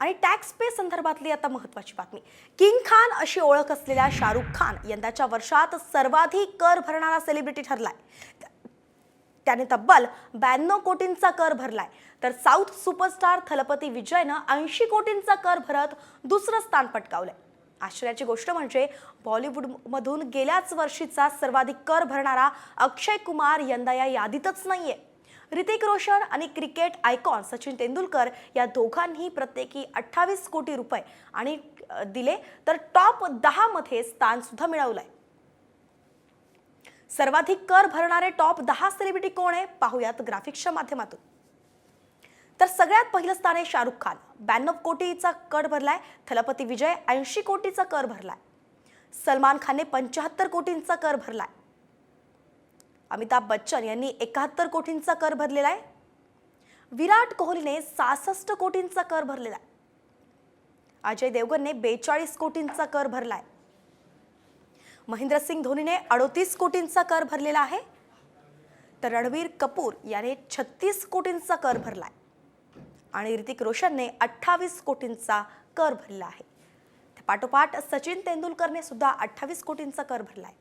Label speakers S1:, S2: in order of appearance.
S1: आणि tax pay संदर्भातली आता महत्वाची बातमी. किंग खान अशी ओळख असलेल्या शाहरुख खान यंदाच्या वर्षात सर्वाधिक कर भरणारा सेलिब्रिटी ठरलाय. त्याने तब्बल ब्याण्णव कोटींचा कर भरलाय. तर साऊथ सुपरस्टार थलपती विजयनं ऐंशी कोटींचा कर भरत दुसरं स्थान पटकावलंय. आश्चर्याची गोष्ट म्हणजे बॉलिवूडमधून गेल्याच वर्षीचा सर्वाधिक कर भरणारा अक्षय कुमार यंदा या यादीतच नाहीये. ऋतिक रोशन आणि क्रिकेट आयकॉन सचिन तेंडुलकर या दोघांनी प्रत्येकी अठ्ठावीस कोटी रुपये आणि दिले. तर टॉप दहामध्ये स्थान सुद्धा मिळवलंय. सर्वाधिक कर भरणारे टॉप दहा सेलिब्रिटी कोण आहे? पाहूयात ग्राफिक्सच्या माध्यमातून. तर सगळ्यात पहिलं स्थान आहे शाहरुख खान. ब्याण्णव कोटीचा कर भरलाय. थलपती विजय ऐंशी कोटीचा कर भरलाय. सलमान खानने पंच्याहत्तर कोटींचा कर भरलाय. अमिताभ बच्चन यांनी एकाहत्तर कोटींचा कर भरलेला आहे. विराट कोहलीने सहासष्ट कोटींचा कर भरलेला आहे. अजय देवगनने बेचाळीस कोटींचा कर भरलाय. महेंद्रसिंग धोनीने अडोतीस कोटींचा कर भरलेला आहे. तर रणवीर कपूर याने छत्तीस कोटींचा कर भरलाय. आणि ऋतिक रोशनने अठ्ठावीस कोटींचा कर भरला आहे. त्या पाठोपाठ सचिन तेंडुलकरने सुद्धा अठ्ठावीस कोटींचा कर भरलाय.